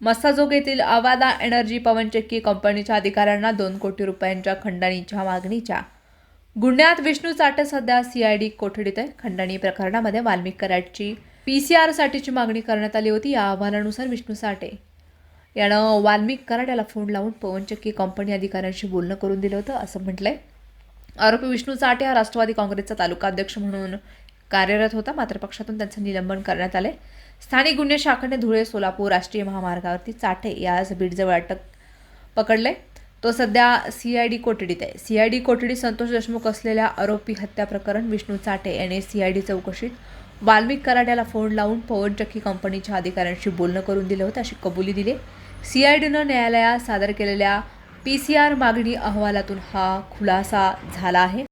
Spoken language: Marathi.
मस्साजोग येथील आवादा एनर्जी पवनचक्की कंपनीच्या अधिकाऱ्यांना दोन कोटी रुपयांच्या खंडणीच्या मागणीच्या. गुन्ह्यात विष्णू चाटे सध्या सीआयडी कोठडीत आहे खंडणी प्रकरणामध्ये वाल्मिक कराडची. पी सी आरसाठीची मागणी करण्यात आली होती या अहवालानुसार विष्णू साठे यानं वाल्मिक कराड याला फोन लावून पवनचक्की कंपनी अधिकाऱ्यांशी बोलणं करून दिलं होतं असं म्हटलंय. आरोपी विष्णू चाटे हा राष्ट्रवादी काँग्रेसचा तालुका अध्यक्ष म्हणून कार्यरत होता. मात्र पक्षातून त्यांचं निलंबन करण्यात आले स्थानिक गुन्हे शाखेने धुळे सोलापूर राष्ट्रीय महामार्गावरती चाटे यास बीडजवळ अटक पकडले तो सध्या सी आय डी कोठडीत आहे. सी आय डी कोठडी संतोष देशमुख असलेल्या आरोपी हत्या प्रकरण विष्णू चाटे याने सी आय डी चौकशीत वाल्मिक कराड याला फोन लावून पवनचक्की कंपनीच्या अधिकाऱ्यांशी बोलणं करून दिलं होतं अशी कबुली दिली. सी आय डीनं न्यायालयात सादर केलेल्या पी सी आर मागणी अहवालातून हा खुलासा झाला आहे.